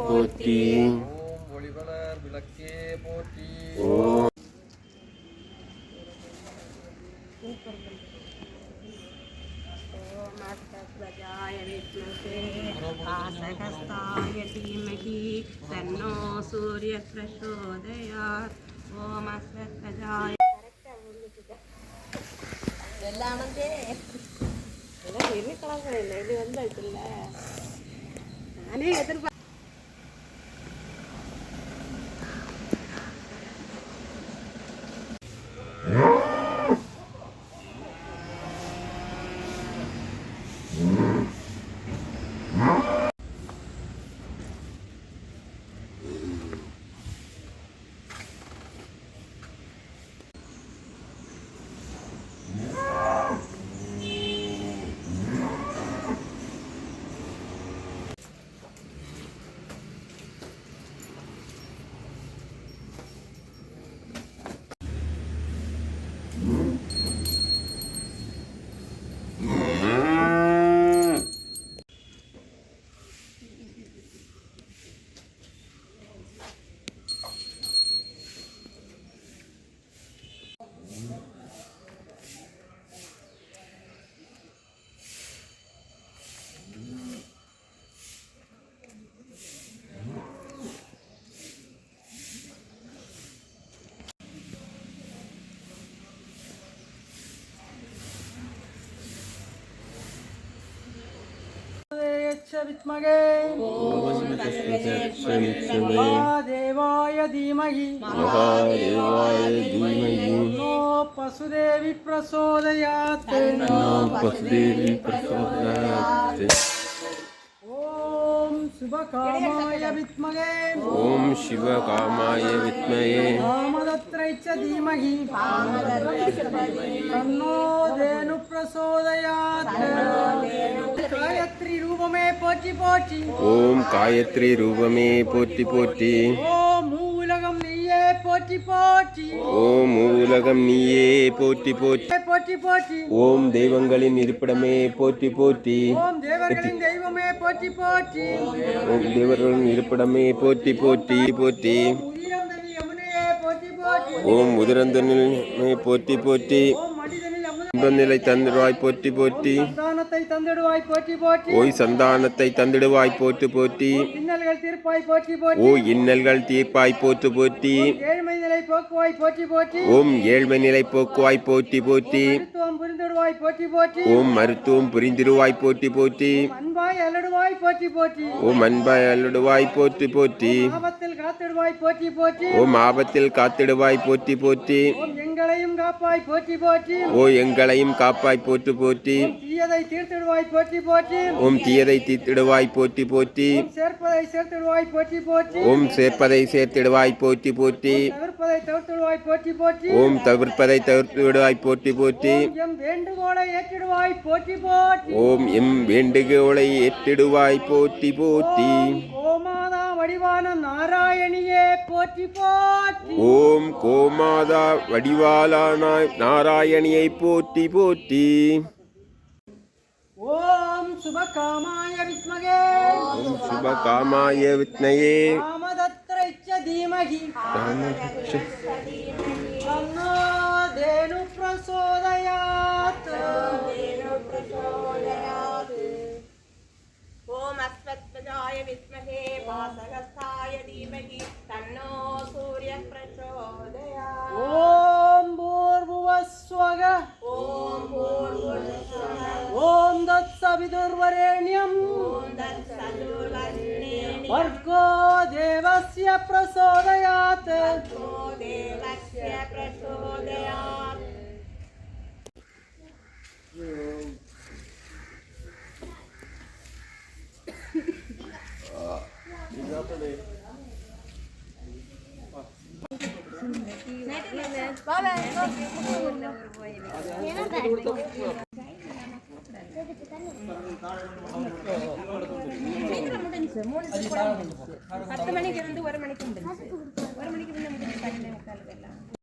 போற்றி ஒளிவளர் விளக்கே போற்றி तन्नो सूर्य प्रचोदयात् ओम अस्तजाय எல்லாமே எல்லாம் இருக்கலாங்க இல்லை இது வந்து இருக்குல்ல நானே எதிர்பார்க்க विद्महे। महादेवाय धीमहि। महादेवाय धीमहि नो पशुदेवी प्रचोदयात्। वसुदेवी प्रचोदयात् ॐ शुभकामाय विद्महे। ॐ शिवकामाय विद्महे। च धीमहि तन्नो धेनु प्रचोदयात् गायत्री रूपमे पोचि पोचि ॐ गायत्री रूपमे போற்றி போற்றி ஓம் மூலகம் நீயே போற்றி போற்றி ஓம் உலகம் நீயே போற்றி போற்றி போற்றி போற்றி ஓம் தெய்வங்களின் இருப்பிடமே போற்றி போற்றி ஓம் தேவர்களின் தெய்வமே போற்றி போற்றி ஓம் தேவர்களின் இருப்பிடமே போற்றி போற்றி போற்றி ஓம் உதிரந்தனில் போற்றி போற்றி. ஓம் மனிதனில் அமுத நிலை தந்திடுவாய் போற்றி போற்றி. சந்தானத்தை தந்திடுவாய் போற்றி போற்றி ஓய் சந்தானத்தை தந்திடுவாய் போற்று போற்றி இன்னல்கள் தீர்ப்பாய் போற்றி ஓ போற்றி இன்னல்கள் தீர்ப்பாய் போற்று போற்றி ஏழ்மை நிலை போக்குவாய் போற்றி போற்றி ஓம் ஏழ்மை நிலை போக்குவாய் போற்றி போற்றி மருத்துவம் புரிந்திடுவாய் போற்றி போற்றி ஓம் மருத்துவம் புரிந்திருவாய் போற்றி போற்றி அன்பாய் அலடுவாய் போற்றி போற்றி ஓம் அன்பாய் அல்லுடுவாய் போற்றி போற்றி ஆபத்தில் காத்திடுவாய் போற்றி போற்றி ஓம் ஆபத்தில் காத்திடுவாய் போற்றி போற்றி ஓம் காப்பாய் போற்றி போற்றி. ஓ எங்களையும் காப்பாய் போற்று போற்றி. தீயதை தீர்த்திடுவாய் போற்றி போற்றி. ஓம் தீயதை தீர்த்திடுவாய் போற்றி போற்றி. ஓம் சேர்ப்பதை சேர்த்திடுவாய் போற்றி போற்றி. ஓம் சேர்ப்பதை சேர்த்திடுவாய் போற்றி போற்றி. தவிர்ப்பதை தவிர்த்திடுவாய் போற்றி போற்றி. ஓம் தவிர்ப்பதை தவிர்த்து விடுவாய் போற்றி. போற்றி எம் வேண்டுகோளை ஏற்றிடுவாய் போற்றி போற்றி. ஓம் எம் வேண்டுகோளை ஏற்றிடுவாய் போற்றி போற்றி. வடிவான நாராயணியே போற்றி போற்றி. ஓம் கோமாதா வடிவாலான நாராயணியை போற்றி போற்றி. ஓம் சுபகாமாய வித்மகே. ஓம் சுபகாமாய வித்மயே காமதத்ரை ச தீமகி தன்னோ தேனு பிரசோதயாத். ஓம் அஸ்வத்வஜாய வித்மகே வாசகஸ்தாய தீமகி தன்னோ சூரிய பிரச்சோதயா ஓம் பூர்வஸ்வக. ஓம் பூர்வஸ்வக. ஓம் தத் சவிதுர்வரேண்யம் ஓம் தத் சதுர்வரேண்யம் வர்கோ தேவஸ்ய பிரசோதயாத். வர்கோ தேவஸ்ய பிரசோதயாத். பத்து மணிக்கு இருந்து ஒரு மணிக்கு முடிஞ்சு ஒரு மணிக்கு முன்னே முடிஞ்சு பதினேழு எல்லாம்.